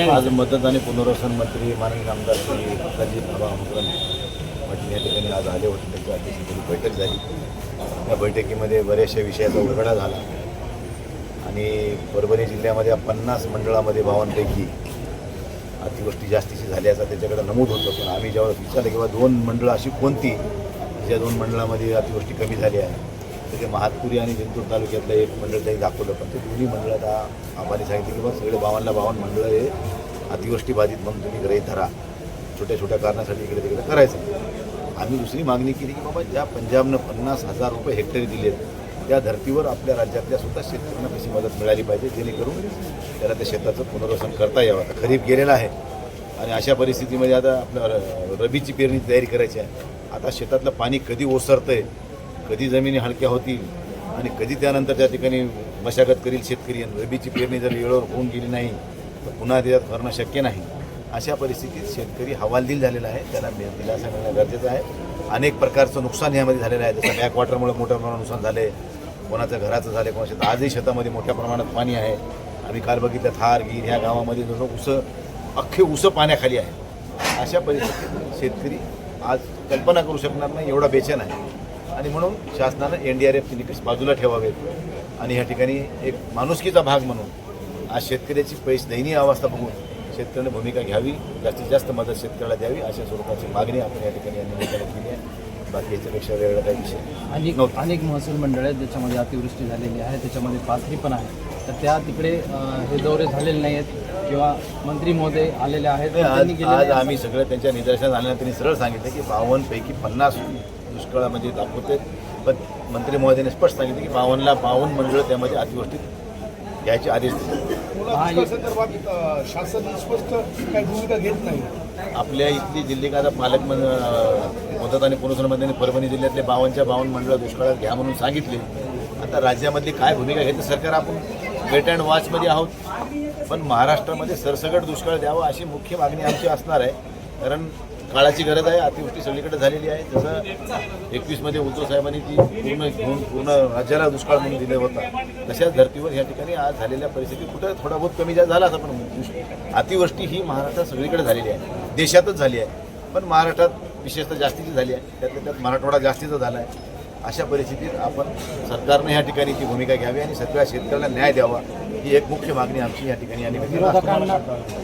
आज मदत आणि पुनर्वसन मंत्री माननीय आमदार श्री रणजित बाबा अमकरण पाटील या ठिकाणी आज आले होते. त्यांच्या अतिशय बैठक झाली. या बैठकीमध्ये बऱ्याचशा विषयाचा उलगडा झाला. आणि परभणी जिल्ह्यामध्ये या पन्नास मंडळामध्ये भावांपैकी अतिवृष्टी जास्तीची झाल्याचा त्याच्याकडे नमूद होतं. पण आम्ही जेव्हा विचारलं किंवा दोन मंडळं अशी कोणती? ज्या दोन मंडळामध्ये अतिवृष्टी कमी झाली आहे तर ते महातपुरी आणि जिंतूर तालुक्यातलं एक मंडळ त्यांनी दाखवलं. पण ते दोन्ही मंडळ आता आम्हाला सांगितलं की बस सगळे बावनला बावन्न मंडळ हे अतिवृष्टी बाधित म्हणून तुम्ही गृहीत धरा. छोट्या छोट्या कारणासाठी इकडे तिकडे करायचं. आम्ही दुसरी मागणी केली की बाबा ज्या पंजाबनं पन्नास हजार रुपये हेक्टरी दिलेत त्या धर्तीवर आपल्या राज्यातल्या स्वतः शेतकऱ्यांना कशी मदत मिळाली पाहिजे जेणेकरून त्याला त्या शेताचं पुनर्वसन करता यावं. आता खरीप गेलेला आहे. आणि अशा परिस्थितीमध्ये आता आपल्या र- रबीची पेरणी तयारी करायची आहे. आता शेतातलं पाणी कधी ओसरतं आहे कधी जमिनी हलक्या होतील आणि कधी त्यानंतर त्या ठिकाणी मशागत करील शेतकरी आणि रबीची पेरणी जर वेळेवर होऊन गेली नाही तर पुन्हा त्याच्यात करणं शक्य नाही. अशा परिस्थितीत शेतकरी हवालदिल झालेला आहे. त्याला दिलासा मिळणं गरजेचं आहे. अनेक प्रकारचं नुकसान यामध्ये झालेलं आहे. जसं बॅकवॉटरमुळे मोठ्या प्रमाणात नुकसान झाले. कोणाचं घराचं झालं कोणाच्या आजही शेतामध्ये मोठ्या प्रमाणात पाणी आहे. आम्ही काल बघितलं थार गीर ह्या गावामध्ये जसं उसं अख्खे उसं पाण्याखाली आहे. अशा परिस्थितीत शेतकरी आज कल्पना करू शकणार नाही. एवढा बेचैन आहे. आणि म्हणून शासनानं एन डी आर एफचे निकष बाजूला ठेवावेत आणि ह्या ठिकाणी एक माणुसकीचा भाग म्हणून आज शेतकऱ्याची पैसे दयनीय अवस्था बघून शेतकऱ्याने भूमिका घ्यावी जास्तीत जास्त मदत शेतकऱ्याला द्यावी अशा स्वरूपाची मागणी आपण या ठिकाणी या निमित्ताने केली आहे. बाकी याच्यापेक्षा वेगळा काही विषय अनेक. अनेक महसूल मंडळ आहेत ज्याच्यामध्ये अतिवृष्टी झालेली आहे त्याच्यामध्ये पाथरी पण आहे. तर त्या तिकडे हे दौरे झालेले नाही आहेत किंवा मंत्री महोदय आलेले आहेत आज आम्ही सगळं त्यांच्या निदर्शनात आल्यानं त्यांनी सरळ सांगितलं की बावन्नपैकी पन्नास दुष्काळामध्ये दाखवते. पण मंत्री महोदयाने स्पष्ट सांगितलं की बावन्नला बावन्न मंडळ त्यामध्ये अतिवृष्टीत घ्यायचे आदेश दिले. महायु- संदर्भात अ, शासन स्पष्ट काही भूमिका घेत नाही? आपल्या इथली जिल्ह्याचा पालक मदत आणि मंत्र्यांनी परभणी जिल्ह्यातले बावनच्या बावन्न मंडळ दुष्काळात घ्या म्हणून सांगितले. आता राज्यामधली काय भूमिका घेते सरकार आपण वेट अँड वॉचमध्ये आहोत. पण महाराष्ट्रामध्ये सरसकट दुष्काळ द्यावा अशी मुख्य मागणी आमची असणार आहे. कारण काळाची गरज आहे अतिवृष्टी सगळीकडे झालेली आहे. जसं एकवीसमध्ये उद्धव साहेबांनी ती पूर्ण घेऊन पूर्ण राज्याला दुष्काळ म्हणून दिलं होता. तशाच धर्तीवर या ठिकाणी आज झालेल्या परिस्थितीत कुठं थोडा बहुत कमी जास्त झाला असं पण म्हणू अतिवृष्टी ही महाराष्ट्रात सगळीकडे झालेली आहे. देशातच झाली आहे. पण महाराष्ट्रात विशेषतः जास्तीची झाली आहे. त्यातल्या त्यात मराठवाडा जास्तीचा झाला आहे. अशा परिस्थितीत आपण सरकारनं या ठिकाणी ती भूमिका घ्यावी आणि सगळ्या शेतकऱ्यांना न्याय द्यावा ही एक मुख्य मागणी आमची या ठिकाणी असते. विरोधकांना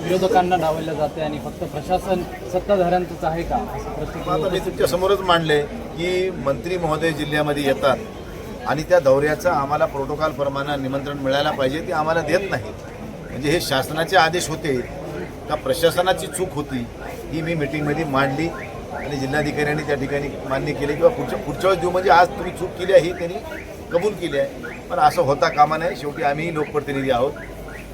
विरोधकांना डावललं जाते आणि फक्त प्रशासन सत्ताधाऱ्यांचंच आहे का? आता मी तुमच्या समोरच मांडले की मंत्री महोदय जिल्ह्यामध्ये येतात आणि त्या दौऱ्याचं आम्हाला प्रोटोकॉल प्रमाणे निमंत्रण मिळायला पाहिजे ते आम्हाला देत नाही. म्हणजे हे शासनाचे आदेश होते का प्रशासनाची चूक होती ही मी मिटिंगमध्ये मांडली. आणि जिल्हाधिकाऱ्यांनी त्या ठिकाणी मान्य केले किंवा पुढच्या पुढच्या वेळेस देऊ म्हणजे आज तुम्ही चूक केली आहे ही त्यांनी कबूल केली आहे. पण असं होता कामा नाही शेवटी आम्हीही लोकप्रतिनिधी आहोत.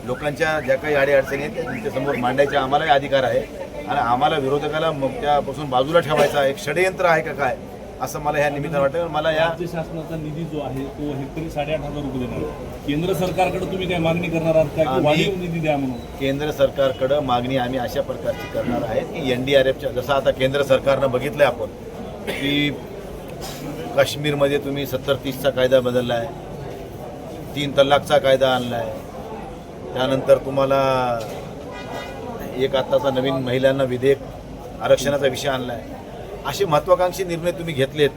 लोकांच्या ज्या काही अडीअडचणी आहेत त्या त्यांच्यासमोर मांडायचा आम्हालाही अधिकार आहे. आणि आम्हाला विरोधकाला मग त्यापासून बाजूला ठेवायचा एक षडयंत्र आहे का काय? असं मला ह्या निमित्तानं वाटतं मला या राज्य शासनाचा निधी जो आहे तो हेक्टरी साडेआठ हजार रुपये देणार केंद्र सरकारकडे तुम्ही काय मागणी करणार आहात का? की आम्ही- वाढीव निधी द्या म्हणून? केंद्र सरकारकडं मागणी आम्ही अशा प्रकारची करणार आहे की एन डी आर एफच्या जसं आता केंद्र सरकारनं बघितलं आहे आपण की काश्मीरमध्ये तुम्ही सत्तर तीसचा कायदा बदलला आहे तीन तलाकचा कायदा आणला आहे त्यानंतर तुम्हाला एक आत्ताचा नवीन महिलांना विधेयक आरक्षणाचा विषय आणला आहे असे महत्त्वाकांक्षी निर्णय तुम्ही घेतलेत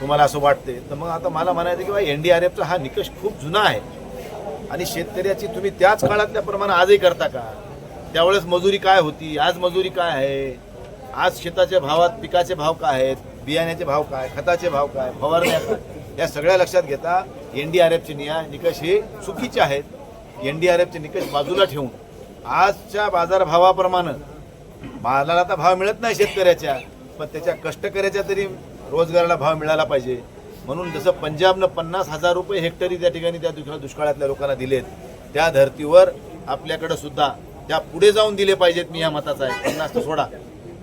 तुम्हाला असं वाटते तर मग आता मला म्हणायचं की बा एन डी आर एफचा हा निकष खूप जुना आहे. आणि शेतकऱ्याची तुम्ही त्याच काळातल्या प्रमाणे आजही करता का? त्यावेळेस मजुरी काय होती? आज मजुरी काय आहे? आज शेताच्या भावात पिकाचे भाव काय आहेत? बियाण्याचे भाव काय? खताचे भाव काय? फवारण्या काय? या सगळ्या लक्षात घेता एन डी आर एफचे निया निकष हे चुकीचे आहेत. एन डी आर एफचे निकष बाजूला ठेवून. आजच्या बाजारभावाप्रमाणे मालाला तर भाव मिळत नाही शेतकऱ्याच्या. पण त्याच्या कष्टकऱ्याच्या तरी रोजगाराला भाव मिळाला पाहिजे. म्हणून जसं पंजाबनं पन्नास हजार रुपये हेक्टरी त्या ठिकाणी त्या दुष्काळ दुष्काळातल्या लोकांना दिलेत त्या धर्तीवर आपल्याकडं सुद्धा त्या पुढे जाऊन दिले पाहिजेत मी या मताचा आहे. पन्नास तर सोडा.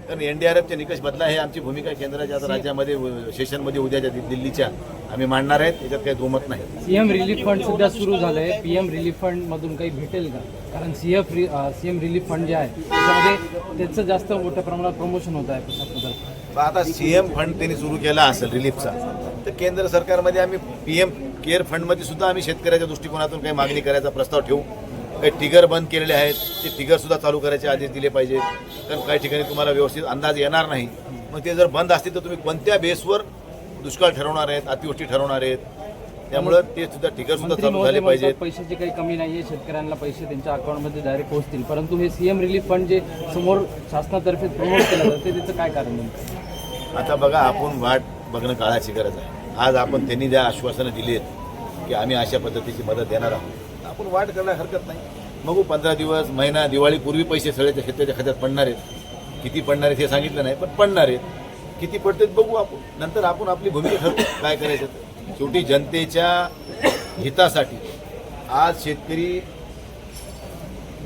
कारण एन डी आर एफचे निकष बदला हे आमची भूमिका केंद्राच्या राज्यामध्ये सेशनमध्ये उद्याच्या दि- दिल्लीच्या आम्ही मांडणार आहेत. त्याच्यात काही दुमत नाही. सीएम रिलीफ फंड सध्या सुरू झालंय. पीएम रिलीफ फंड मधून काही भेटेल का? कारण सीएफ सीएम रिलीफ फंड जे आहे त्याच्यामध्ये त्याचं जास्त मोठ्या प्रमाणात प्रमोशन होत आहे. तर आता सी एम फंड त्यांनी सुरू केला असेल रिलीफचा तर केंद्र सरकारमध्ये आम्ही पी एम केअर फंडमध्ये सुद्धा आम्ही शेतकऱ्याच्या दृष्टिकोनातून काही मागणी करायचा प्रस्ताव ठेवू. काही टिगर बंद केलेले आहेत ते टिगरसुद्धा चालू करायचे आदेश दिले पाहिजेत कारण काही ठिकाणी तुम्हाला व्यवस्थित अंदाज येणार नाही. मग ते जर बंद असतील तर तुम्ही कोणत्या बेसवर दुष्काळ ठरवणार आहेत अतिवृष्टी ठरवणार आहेत त्यामुळं ते सुद्धा टिगर सुद्धा चालू झाले पाहिजेत. पैशाची काही कमी नाहीये शेतकऱ्यांना पैसे त्यांच्या अकाउंटमध्ये डायरेक्ट पोहोचतील. परंतु हे सीएम रिलीफ फंड जे समोर शासनातर्फे प्रमोट केलं जातं ते त्याचं काय कारण आता बघा आपण वाट बघणं काळाची गरज आहे. आज आपण त्यांनी ज्या आश्वासनं दिली आहेत की आम्ही अशा पद्धतीची मदत देणार आहोत. आपण वाट करायला हरकत नाही. बघू पंधरा दिवस महिना दिवाळीपूर्वी पैसे सगळ्याच्या शेताच्या खात्यात पडणार आहेत. किती पडणार आहेत हे सांगितलं नाही पण पडणार आहेत. किती पडतात बघू आपण. नंतर आपण आपली भूमिका ठरवू काय करायचं. शेवटी जनतेच्या हितासाठी. आज शेतकरी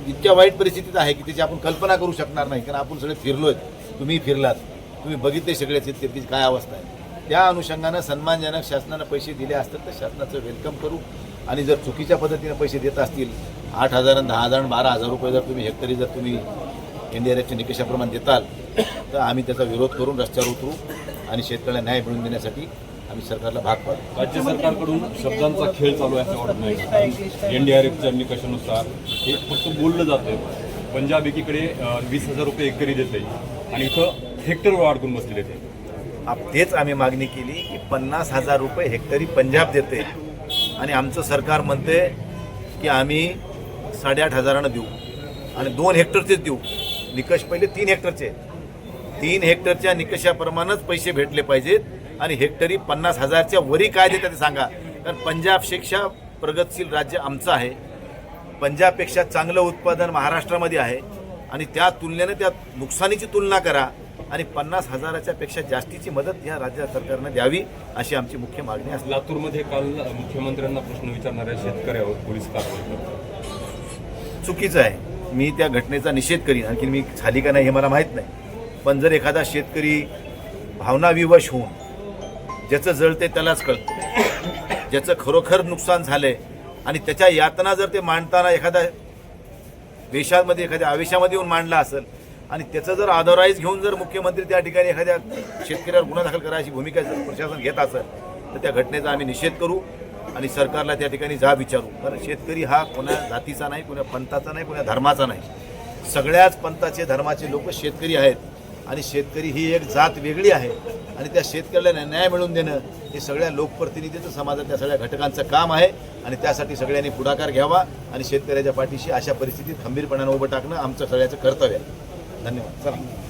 इतक्या वाईट परिस्थितीत आहे की त्याची आपण कल्पना करू शकणार नाही. कारण आपण सगळे फिरलोय. तुम्ही फिरलात. तुम्ही बघितले सगळे शेतकऱ्याची काय अवस्था आहे. त्या अनुषंगानं सन्मानजनक शासनानं पैसे दिले असतात तर शासनाचं वेलकम करू. आणि जर चुकीच्या पद्धतीनं पैसे देत असतील आठ हजार दहा हजार बारा हजार रुपये जर तुम्ही हेक्टरी जर तुम्ही एन डी आर एफच्या निकषाप्रमाणे देताल तर आम्ही त्याचा विरोध करून रस्त्यावर उतरू आणि शेतकऱ्याला न्याय मिळवून देण्यासाठी आम्ही सरकारला भाग पाडू. राज्य सरकारकडून शब्दांचा खेळ चालू आहे असं वाटत नाही. एन डी आर एफच्या निकषानुसार हे फक्त बोललं जातं पंजाब एकीकडे वीस हजार रुपये एकरी देते आणि इथं हेक्टरवर अडकून बसलेले ते आप- तेच आम्ही मागणी केली की पन्नास हजार रुपये हेक्टरी पंजाब देते आणि आमचं सरकार म्हणते की आम्ही साडेआठ हजारानं देऊ. आणि दोन हेक्टरचेच देऊ. निकष पहिले तीन हेक्टरचे तीन हेक्टरच्या निकषाप्रमाणेच पैसे भेटले पाहिजेत. आणि हेक्टरी पन्नास हजारच्या वरी काय देतात ते सांगा. कारण पंजाबपेक्षा प्रगतशील राज्य आमचं आहे. पंजाबपेक्षा चांगलं उत्पादन महाराष्ट्रामध्ये आहे. आणि त्या तुलनेने त्या नुकसानीची तुलना करा आणि पन्नास हजाराच्या पेक्षा जास्तीची मदत या राज्य सरकारनं द्यावी अशी आमची मुख्य मागणी असते लातूरमध्ये काल मुख्यमंत्र्यांना प्रश्न विचारणाऱ्या शेतकऱ्यावर पोलीस कारवाई. चुकीचं आहे. मी त्या घटनेचा निषेध करीन. आणखी मी झाली का नाही हे मला माहीत नाही. पण जर एखादा शेतकरी भावनाविवश होऊन ज्याचं जळते त्यालाच कळतं. ज्याचं खरोखर नुकसान झालंय आणि त्याच्या यातना जर ते मांडताना एखाद्या देशामध्ये एखाद्या आवेशामध्ये येऊन मांडला असेल आणि त्याचं जर ऑथराईज घेऊन जर मुख्यमंत्री त्या ठिकाणी एखाद्या शेतकऱ्यावर गुन्हा दाखल करायची भूमिका जर प्रशासन घेत असेल तर त्या घटनेचा आम्ही निषेध करू आणि सरकारला त्या ठिकाणी जा विचारू. कारण शेतकरी हा कोणा जातीचा नाही कोणा पंथाचा नाही कोणा धर्माचा नाही. सगळ्याच पंथाचे धर्माचे लोक शेतकरी आहेत. आणि शेतकरी ही एक जात वेगळी आहे. आणि त्या शेतकऱ्याला न्याय मिळवून देणं हे सगळ्या लोकप्रतिनिधीचं समाजातल्या सगळ्या घटकांचं काम आहे. आणि त्यासाठी सगळ्यांनी पुढाकार घ्यावा आणि शेतकऱ्याच्या पाठीशी अशा परिस्थितीत खंबीरपणानं उभं टाकणं आमचं सगळ्याचं कर्तव्य आहे. धन्यवाद. चला.